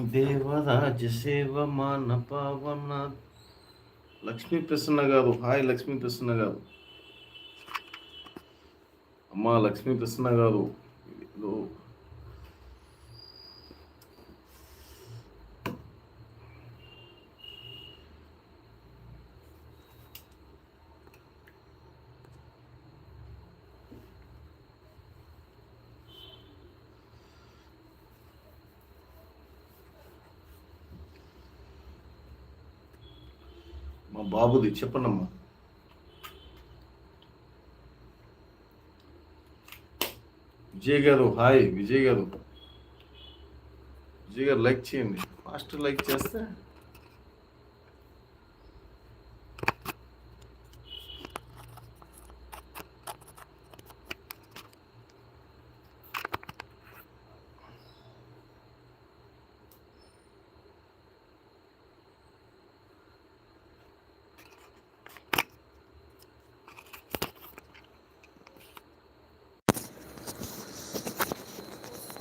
దేవరాజ సేవ మాన పావన. లక్ష్మీ ప్రసన్న గారు హాయ్ లక్ష్మీ ప్రసన్న గారు. అమ్మా లక్ష్మీ ప్రసన్న గారు. మా బాబుది చెప్పనమ్మా. విజయ్ గారు హాయ్ విజయ్ గారు. విజయ్ గారు లైక్ చేయండి. ఫాస్ట్ లైక్ చేస్తే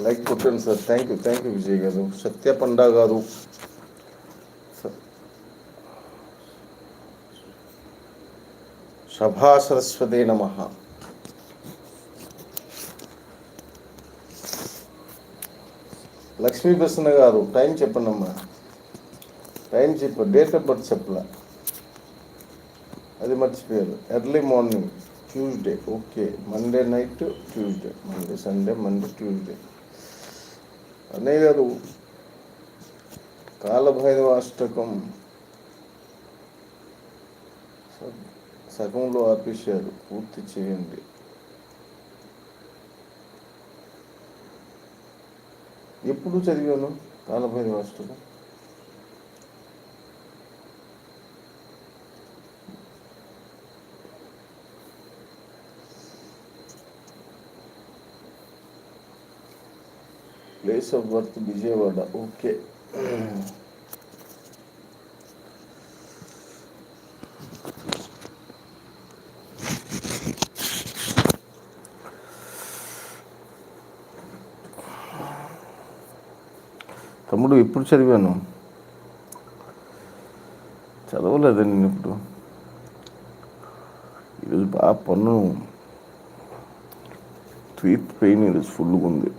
లైక్ కొట్టండి sir. Thank you thank you Vijay garu. Satya Panda గారు. సభా సరస్వతి నమ. లక్ష్మీ ప్రసన్న గారు టైం చెప్పండి అమ్మా టైం చెప్ప డేట్ ఆఫ్ బర్త్ చెప్పలా. అది మర్చిపోయారు. Early morning Tuesday. Okay. Monday night Tuesday. Monday Sunday Monday Tuesday. అన్నయ్య గారు కాలభైరవ అష్టకం సగంలో ఆపేశారు. పూర్తి చేయండి. ఎప్పుడు చదివాను? Kalabhairava Ashtakam place of birth Vijayawada. Okay. తమ్ముడు ఇప్పుడు చదివాను? చదవలేదండి నేను ఇప్పుడు. ఈరోజు బాగా పన్ను ట్వీట్ పెయిన్ ఈరోజు ఫుల్గా ఉంది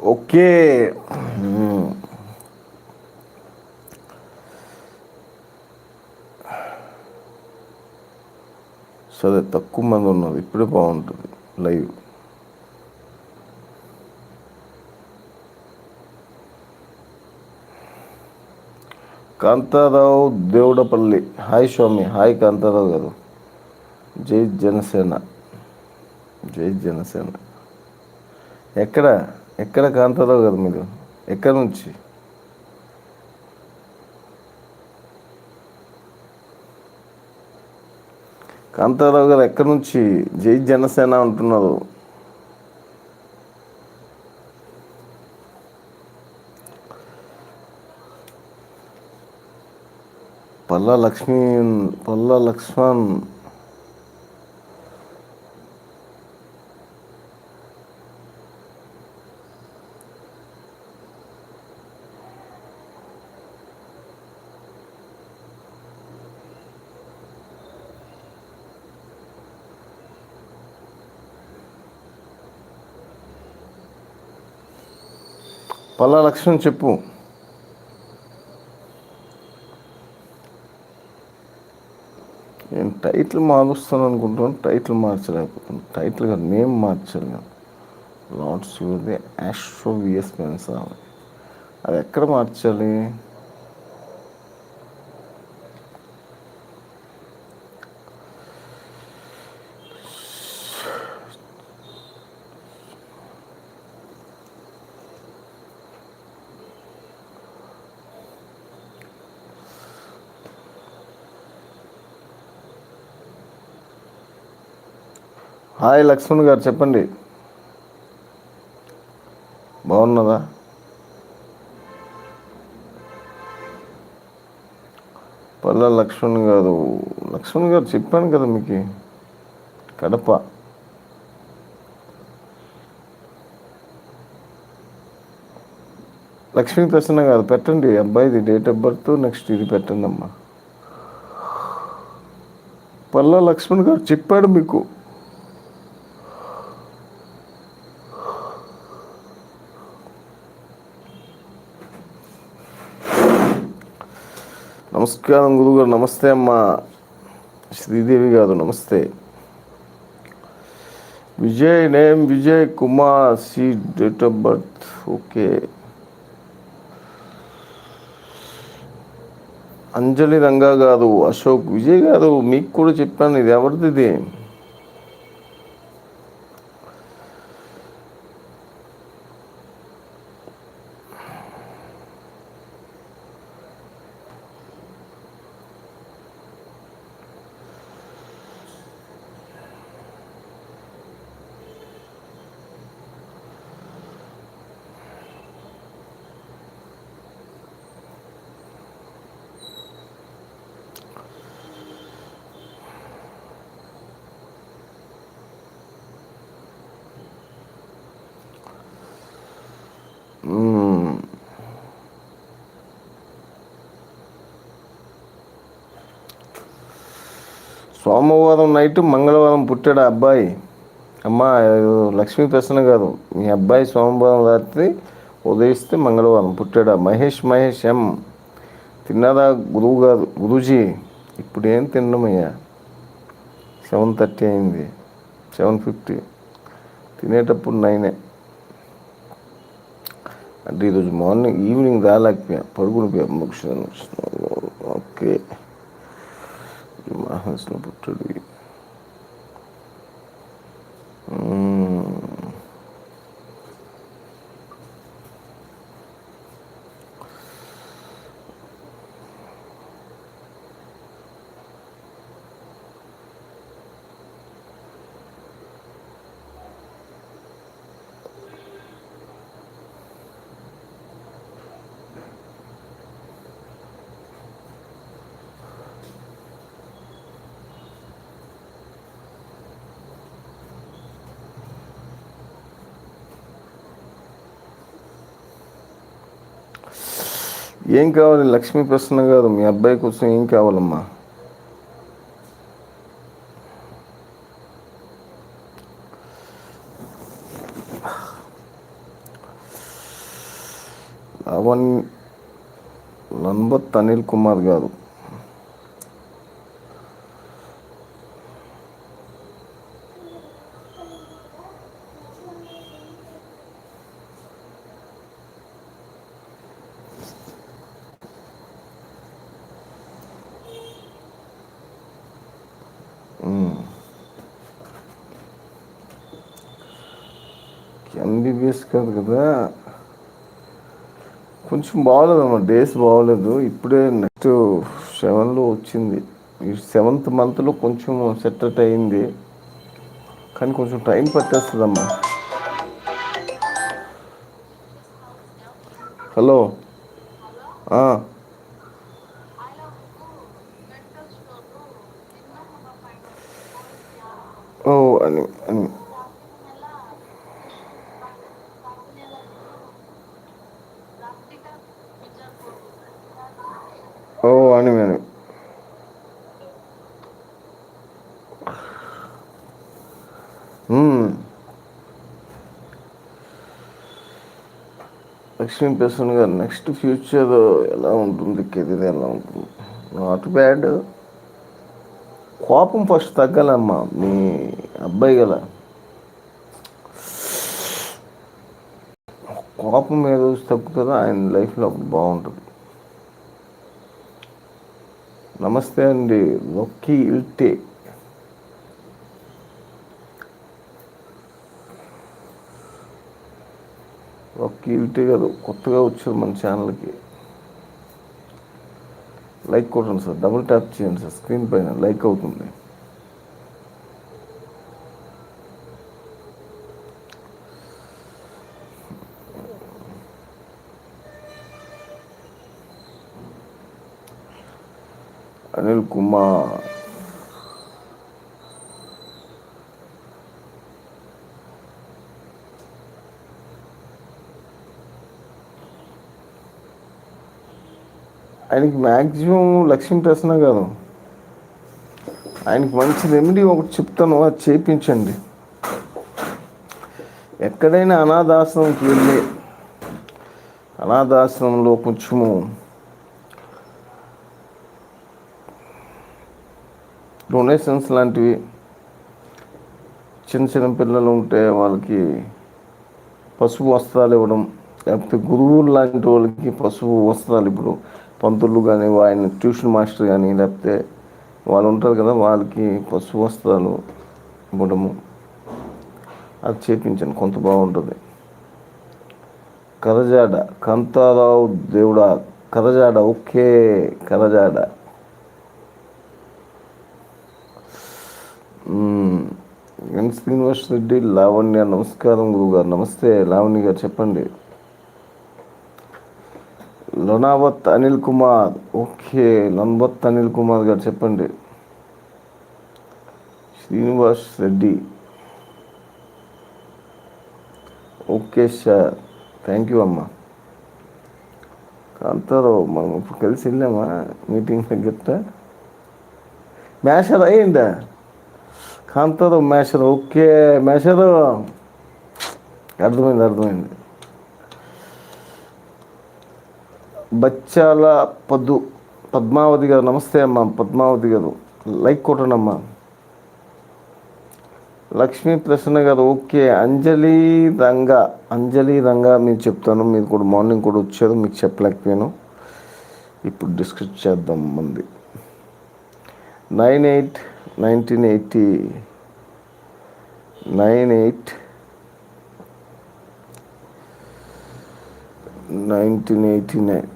ఓకే. సరే తక్కువ మంది ఉన్నారు. ఇప్పుడే బాగుంటుంది. Live Kantharao Devudapalli. Hi Swami. Hi Kantharao garu. జై జనసేన. జై జనసేన. ఎక్కడ? ఎక్కడ కాంతారావు గారు మీరు? ఎక్కడి నుంచి? కాంతారావు గారు ఎక్కడి నుంచి? జై జనసేన అంటున్నారు. పల్లా లక్ష్మీ పల్లా లక్ష్మణ్ పల్లా లక్షణం చెప్పు. నేను టైటిల్ మారుస్తాను అనుకుంటున్నాను టైటిల్ మార్చలేకపోతున్నాను. టైటిల్ కాదు నేమ్ మార్చాలి లార్డ్ శివదే యాస్ట్రో విఎస్ మెన్సా అది ఎక్కడ మార్చాలి? హాయ్ లక్ష్మణ్ గారు చెప్పండి. బాగున్నదా పల్ల లక్ష్మణ్ గారు లక్ష్మణ్ గారు చెప్పాను కదా మీకు కడప. లక్ష్మీ ప్రసన్న గారు పెట్టండి అబ్బాయిది డేట్ ఆఫ్ బర్త్ నెక్స్ట్ ఇది పెట్టండి అమ్మా పల్లా లక్ష్మణ్ గారు చెప్పాడు మీకు. నమస్కారం గురుగారు నమస్తే అమ్మ. శ్రీదేవి గారు నమస్తే. Vijay name Vijay Kumar C date of birth okay. Anjali Ranga garu Ashok Vijay గారు మీకు కూడా చెప్పాను ఇది ఎవరిది సోమవారం నైట్ మంగళవారం పుట్టాడు ఆ అబ్బాయి. అమ్మ లక్ష్మీ ప్రసన్న గారు మీ అబ్బాయి సోమవారం రాత్రి ఉదయిస్తే మంగళవారం పుట్టాడు మహేష్ మహేష్ ఎం. తిన్నారా గురువు గారు గురూజీ. ఇప్పుడు ఏం తినమయ్యా సెవెన్ థర్టీ అయింది. Seven fifty. తినేటప్పుడు నైనే. అంటే ఈరోజు మార్నింగ్ ఈవినింగ్ రాలేకపోయా. పడుకునిపోయా ముఖ్యం ఓకే. മഹാസ്നപുത്രടി ఏం కావాలి? లక్ష్మీ ప్రసన్న గారు మీ అబ్బాయి కోసం ఏం కావాలమ్మా? అవన్ లన్బత్ అనిల్ కుమార్ గారు. ఎంబీబీఎస్ కాదు కదా. కొంచెం బాగోలేదు అన్నమాట డేస్ బాగోలేదు. ఇప్పుడే నెక్స్ట్ సెవెన్లో వచ్చింది. ఈ సెవెంత్ మంత్లో కొంచెం సెటట్ అయింది. కానీ కొంచెం time పట్టేస్తుందమ్మా. Hello. Hmm. Lakshmi Prasanna garu next future ఎలా ఉంటుంది కెరీర్ ఎలా ఉంటుంది? నాట్ బ్యాడ్ కోపం ఫస్ట్ తగ్గాలమ్మా మీ అబ్బాయి గల. కోపం ఏ రోజు తగ్గుతుందో ఆయన లైఫ్లో అప్పుడు బాగుంటుంది. నమస్తే అండి లొక్కి ఇల్టే లొక్కి ఇల్టే కాదు. కొత్తగా వచ్చారు మన ఛానల్కి. లైక్ కొట్టండి సార్. డబుల్ ట్యాప్ చేయండి సార్. స్క్రీన్ పైన లైక్ అవుతుంది. అనిల్ కుమార్. ఆయనకి మ్యాక్సిమం లక్ష్మీ ప్రసన్న కాదు. ఆయనకి మంచి రెమెడీ ఒకటి చెప్తాను అది చేయించండి ఎక్కడైనా అనాథాశ్రమంకి వెళ్ళి అనాథాశ్రమంలో కొంచెము డొనేషన్స్ లాంటివి చిన్న చిన్న పిల్లలు ఉంటే వాళ్ళకి పసుపు వస్త్రాలు ఇవ్వడం లేకపోతే గురువులు లాంటి వాళ్ళకి పసుపు వస్త్రాలు ఇప్పుడు పంతులు కానీ ఆయన ట్యూషన్ మాస్టర్ కానీ లేకపోతే వాళ్ళు ఉంటారు కదా వాళ్ళకి పసుపు వస్త్రాలు ఇవ్వడము. అది చేపించాను కొంత బాగుంటుంది. కరజాడ కంతారావు దేవుడా కరజాడ ఓకే కరజాడ. ఎన్ శ్రీనివాస్ రెడ్డి లావణ్య నమస్కారం గురుగారు నమస్తే లావణ్య గారు చెప్పండి. లొనావత్ అనిల్ కుమార్. ఓకే లొన్వత్ అనిల్ కుమార్ గారు చెప్పండి. Srinivas Reddy. Okay sir. Thank you అమ్మా. కాంతారావు మనం ఇప్పుడు కలిసి వెళ్ళామా? మీటింగ్ దగ్గర మేషర్ అయ్యిందా? కాంతారావు మేషర్ ఓకే మేషరు అర్థమైంది అర్థమైంది. బచ్చాల పద్దు పద్మావతి గారు నమస్తే అమ్మా పద్మావతి గారు. లైక్ కొట్టండి లక్ష్మీ ప్రసన్న గారు ఓకే. అంజలి రంగా అంజలి రంగా మీరు చెప్తాను. మీరు కూడా మార్నింగ్ కూడా వచ్చారు మీకు చెప్పలేకపోయాను. ఇప్పుడు డిస్కస్ చేద్దాం మంది. Nine eight nineteen eighty nine eight nineteen eighty nine.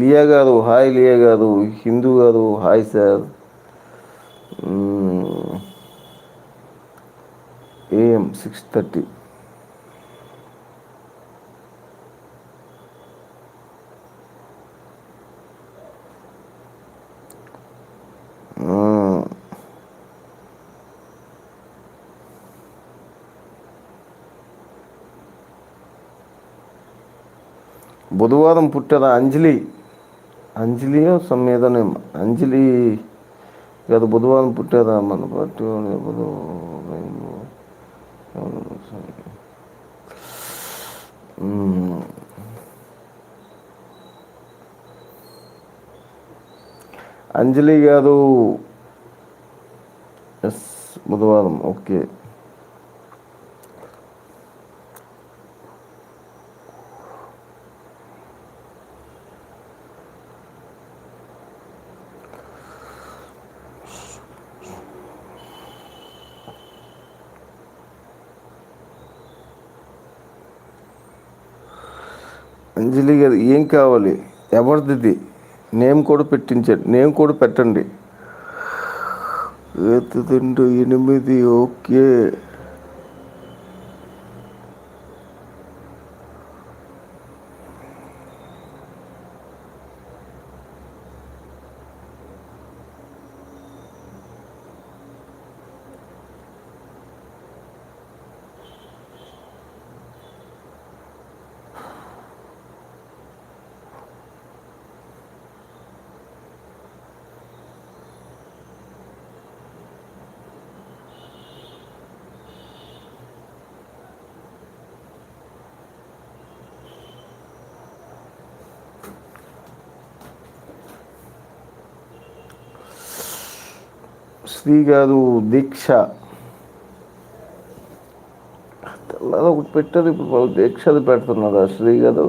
Liya garu hi Liya garu Hindu garu hi sir. AM six thirty. బుధవారం పుట్టిన అంజలి? అంజలియో సమ్మేదనే అంజలి గత బుధవారం పుట్టారా మన పార్టీ అంజలి గారు ఎస్ బుధవారం. ఓకే. అంజలి గారు ఏం కావాలి? ఎవరిది నేమ్ కూడా పెట్టించండి నేమ్ కూడా పెట్టండి. రెండు ఎనిమిది ఓకే. శ్రీ గారు దీక్ష. తెల్లది ఒకటి పెట్టారు ఇప్పుడు దీక్షది పెడుతున్నారు Shri garu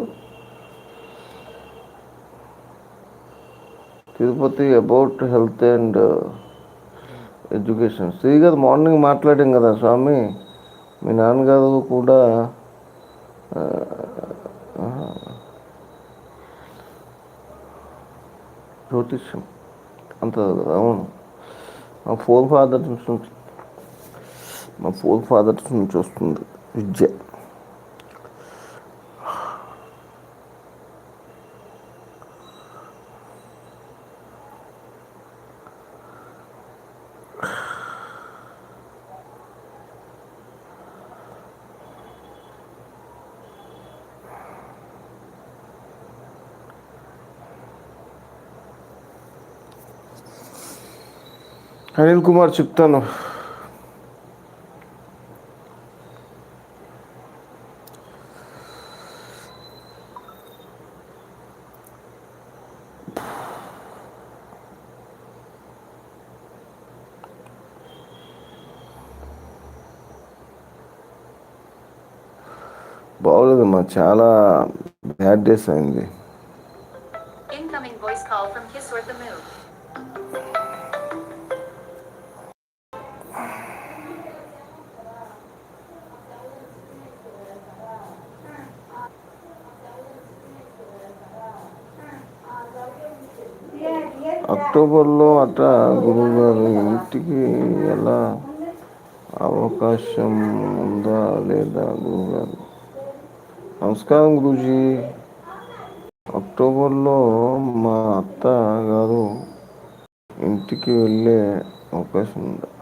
Tirupati about health and education. Shri garu morning మాట్లాడాం కదా స్వామి. మీ నాన్నగారు కూడా జ్యోతిష్యం అంత అవును. మా ఫోర్ ఫాదర్స్ నుంచి మా ఫోర్ ఫాదర్స్ నుంచి వస్తుంది విద్య. అనిల్ కుమార్ చెప్తాను. బాగోలేదమ్మా చాలా బ్యాడ్ డేస్ అయింది. అక్టోబర్లో అట గురువుగారు ఇంటికి ఎలా అవకాశం ఉందా లేదా గురువుగారు? నమస్కారం గురూజీ. అక్టోబర్లో మా అత్త గారు ఇంటికి వెళ్ళే అవకాశం ఉందా?